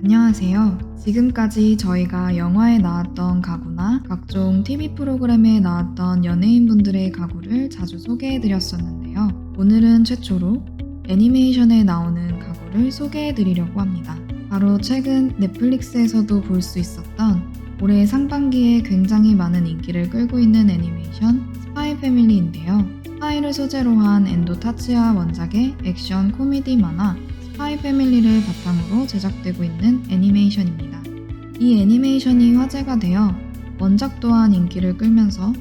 안녕하세요. 지금까지 저희가 영화에 나왔던 가구나 각종 TV 프로그램에 나왔던 연예인분들의 가구를 자주 소개해드렸었는데요. 오늘은 최초로 애니메이션에 나오는 가구를 소개해드리려고 합니다. 바로 최근 넷플릭스에서도 볼 수 있었던 올해 상반기에 굉장히 많은 인기를 끌고 있는 애니메이션 스파이 패밀리인데요. 스파이를 소재로 한 엔도 타츠야 원작의 액션 코미디 만화 스파이 패밀리를 바탕으로 제작되고 있는 애니메이션입니다. 이 애니메이션이 화제가 되어 원작 또한 인기를 끌면서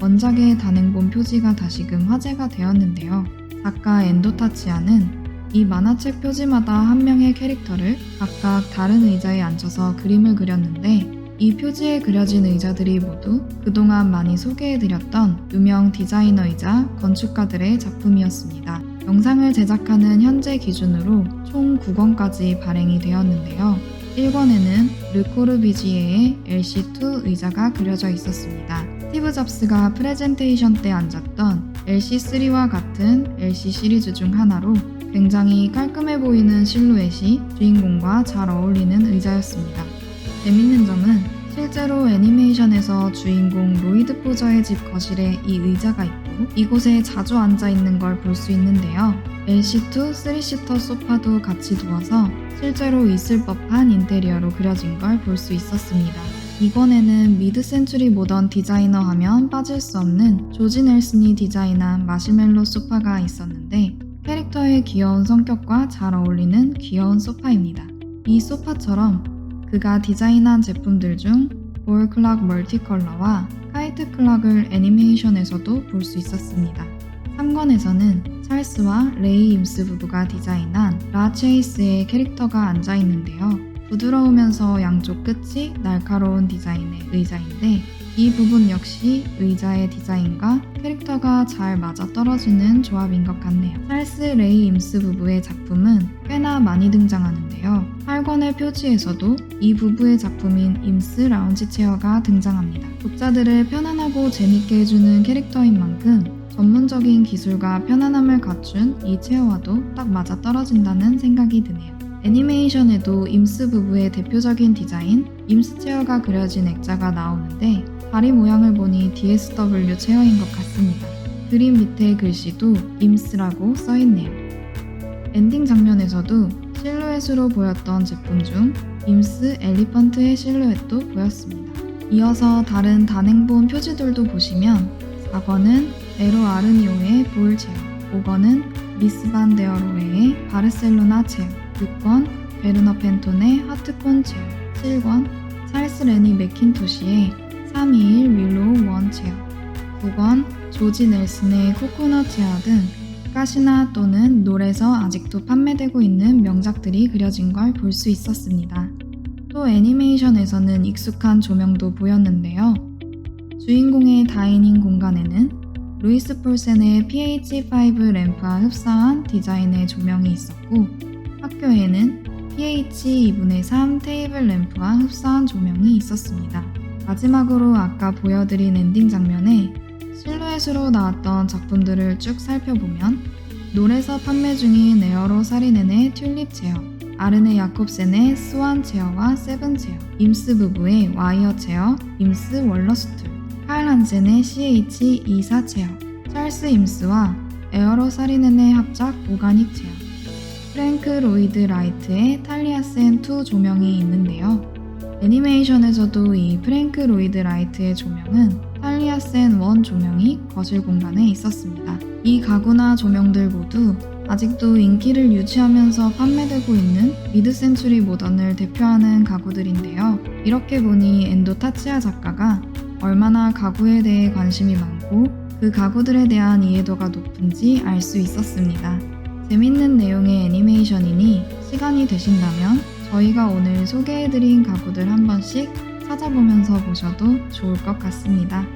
원작의 단행본 표지가 다시금 화제가 되었는데요. 작가 엔도 타치아는 이 만화책 표지마다 한 명의 캐릭터를 각각 다른 의자에 앉혀서 그림을 그렸는데 이 표지에 그려진 의자들이 모두 그동안 많이 소개해드렸던 유명 디자이너이자 건축가들의 작품이었습니다. 영상을 제작하는 현재 기준으로 총 9권까지 발행이 되었는데요. 1권에는 르코르비지에의 LC2 의자가 그려져 있었습니다. 스티브 잡스가 프레젠테이션 때 앉았던 LC3와 같은 LC 시리즈 중 하나로 굉장히 깔끔해 보이는 실루엣이 주인공과 잘 어울리는 의자였습니다. 재밌는 점은 실제로 애니메이션에서 주인공 로이드 포저의 집 거실에 이 의자가 있고 이곳에 자주 앉아 있는 걸 볼 수 있는데요. LC2 3시터 소파도 같이 두어서 실제로 있을 법한 인테리어로 그려진 걸 볼 수 있었습니다. 이번에는 미드 센츄리 모던 디자이너 하면 빠질 수 없는 조지 넬슨이 디자인한 마시멜로 소파가 있었는데 캐릭터의 귀여운 성격과 잘 어울리는 귀여운 소파입니다. 이 소파처럼 그가 디자인한 제품들 중 볼 클락 멀티컬러와 카이트 클락을 애니메이션에서도 볼 수 있었습니다. 3권에서는 찰스와 레이 임스 부부가 디자인한 라 체이스의 캐릭터가 앉아 있는데요. 부드러우면서 양쪽 끝이 날카로운 디자인의 의자인데 이 부분 역시 의자의 디자인과 캐릭터가 잘 맞아 떨어지는 조합인 것 같네요. 찰스 레이 임스 부부의 작품은 꽤나 많이 등장하는데요. 8권의 표지에서도 이 부부의 작품인 임스 라운지 체어가 등장합니다. 독자들을 편안하고 재밌게 해주는 캐릭터인 만큼 전문적인 기술과 편안함을 갖춘 이 체어와도 딱 맞아 떨어진다는 생각이 드네요. 애니메이션에도 임스 부부의 대표적인 디자인 임스 체어가 그려진 액자가 나오는데 다리 모양을 보니 DSW 체어인 것 같습니다. 그림 밑에 글씨도 임스라고 써있네요. 엔딩 장면에서도 실루엣으로 보였던 제품 중 임스 엘리펀트의 실루엣도 보였습니다. 이어서 다른 단행본 표지들도 보시면 4권은 에로 아르니오의 볼 체어, 5권은 미스반 데어로웨의 바르셀로나 체어, 6권 베르너 펜톤의 하트콘 체어, 7권 찰스 레니 맥킨토시의 321 윌로우 원 체어, 9권 조지 넬슨의 코코넛 체어 등 가시나 또는 놀에서 아직도 판매되고 있는 명작들이 그려진 걸 볼 수 있었습니다. 또 애니메이션에서는 익숙한 조명도 보였는데요. 주인공의 다이닝 공간에는 루이스 폴센의 PH5 램프와 흡사한 디자인의 조명이 있었고 학교에는 PH 2분의 3 테이블 램프와 흡사한 조명이 있었습니다. 마지막으로 아까 보여드린 엔딩 장면에 실루엣으로 나왔던 작품들을 쭉 살펴보면 놀에서 판매 중인 에어로 사리넨의 튤립 체어, 아르네 야콥센의 스완 체어와 세븐 체어, 임스 부부의 와이어 체어, 임스 월러스툴, 칼 한센의 CH24 체어, 찰스 임스와 에어로 사리넨의 합작 오가닉 체어, 프랭크 로이드 라이트의 탈리아센 2 조명이 있는데요. 애니메이션에서도 이 프랭크 로이드 라이트의 조명은 탈리아센 1 조명이 거실 공간에 있었습니다. 이 가구나 조명들 모두 아직도 인기를 유지하면서 판매되고 있는 미드 센츄리 모던을 대표하는 가구들인데요. 이렇게 보니 엔도 타치아 작가가 얼마나 가구에 대해 관심이 많고 그 가구들에 대한 이해도가 높은지 알 수 있었습니다. 재밌는 내용의 애니메이션이니 시간이 되신다면 저희가 오늘 소개해드린 가구들 한 번씩 찾아보면서 보셔도 좋을 것 같습니다.